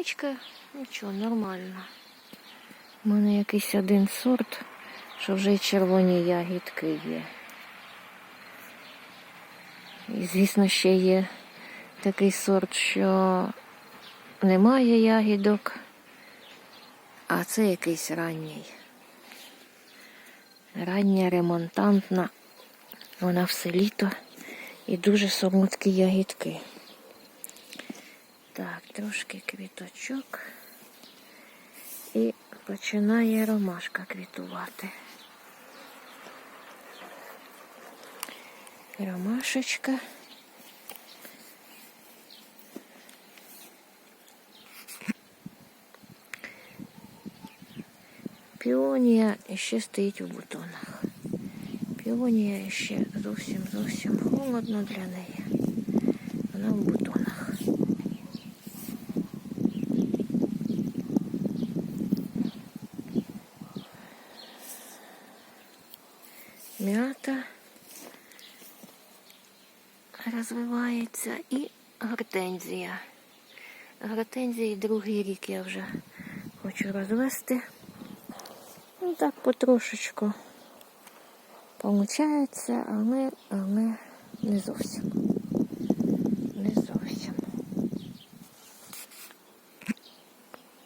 Полуничка, нічого, нормально. У мене якийсь один сорт, що вже й червоні ягідки є. І, звісно, ще є такий сорт, що немає ягідок, а це якийсь ранній. Рання ремонтантна, вона все літо і дуже солодкі ягідки. Так, трошки квіточок. І починає ромашка квітувати. Ромашечка. Піонія ще стоїть у бутонах. Піонія ще зовсім зовсім холодно для неї. Вона в бутонах. М'ята розвивається і гортензія. Гортензії другий рік я вже хочу розвести. Ну так потрошечку получається, але, але не зовсім.